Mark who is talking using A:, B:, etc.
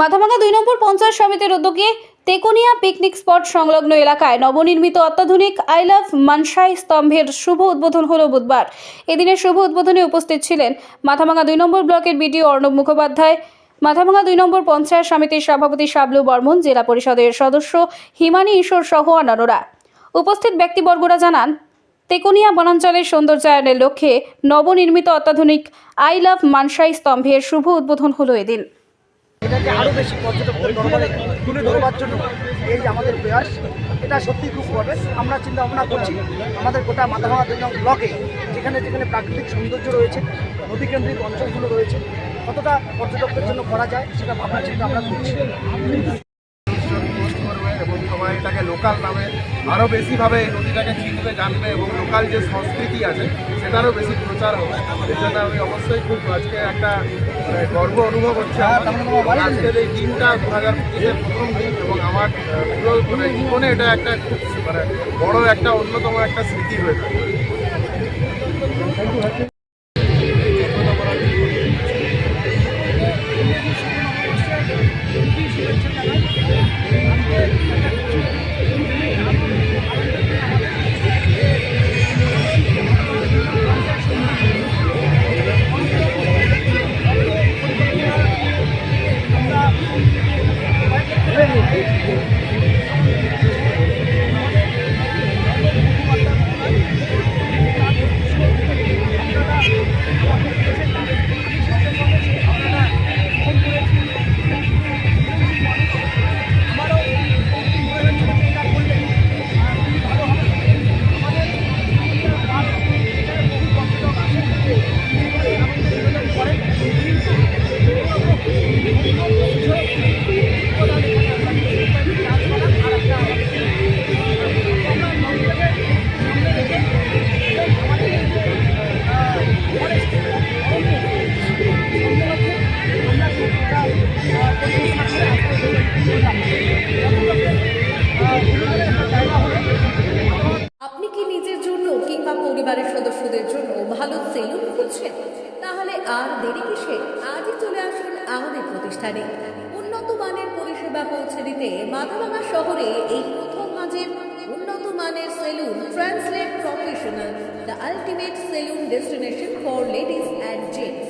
A: মাথাভাঙা দুই নম্বর পঞ্চায়েত সমিতির উদ্যোগে তেকুনিয়া পিকনিক স্পট সংলগ্ন এলাকায় নবনির্মিত অত্যাধুনিক আই লাভ মানসাই স্তম্ভের শুভ উদ্বোধন হল বুধবার। এদিনের শুভ উদ্বোধনে উপস্থিত ছিলেন মাথাভাঙা দুই নম্বর ব্লকের বিডিও অর্ণব মুখোপাধ্যায়, মাথাভাঙা দুই নম্বর পঞ্চায়েত সমিতির সভাপতি শাবলু বর্মন, জেলা পরিষদের সদস্য হিমানী ঈশ্বর সহ অন্যান্যরা। উপস্থিত ব্যক্তিবর্গরা জানান, তেকুনিয়া বনাঞ্চলের সৌন্দর্যায়নের লক্ষ্যে নবনির্মিত অত্যাধুনিক আই লাভ মানসাই স্তম্ভের শুভ উদ্বোধন হলো এদিন।
B: এটাকে আরও বেশি পর্যটকদের দরবারে তুলে ধরবার জন্য এই যে আমাদের প্রয়াস এটা সত্যি খুব গর্বের আমরা চিন্তা ভাবনা করছি আমাদের গোটা মাথাভাঙা জন্য ব্লকে যেখানে যেখানে প্রাকৃতিক সৌন্দর্য রয়েছে নদীকেন্দ্রিক অঞ্চলগুলো রয়েছে কতটা পর্যটকদের জন্য করা যায় সেটা ভাবনা চিন্তা আমরা করছি।
C: করবে এটাকে লোকাল নামে, আরও বেশিভাবে নদীটাকে চিনবে, জানবে এবং লোকাল যে সংস্কৃতি আছে, সেটারও বেশি প্রচার হবে এর জন্য আমি অবশ্যই খুব আজকে একটা মানে গর্ব অনুভব হচ্ছে। আজকের এই দিনটা দু হাজার পঁচিশের প্রথম দিন এবং আমার, পুরো মানে জীবনে এটা একটা খুব মানে বড় একটা, অন্যতম একটা স্মৃতি হয়ে থাকে
D: সেলুন খুঁজছেন তাহলে আর দেরি কিসে? আজই চলে আসুন আমাদের প্রতিষ্ঠানে। উন্নত মানের পরিষেবা পৌঁছে দিতে মাথাভাঙা শহরে এই প্রথম মাঝের উন্নত মানের salon translate professional, the ultimate salon destination for ladies and gents.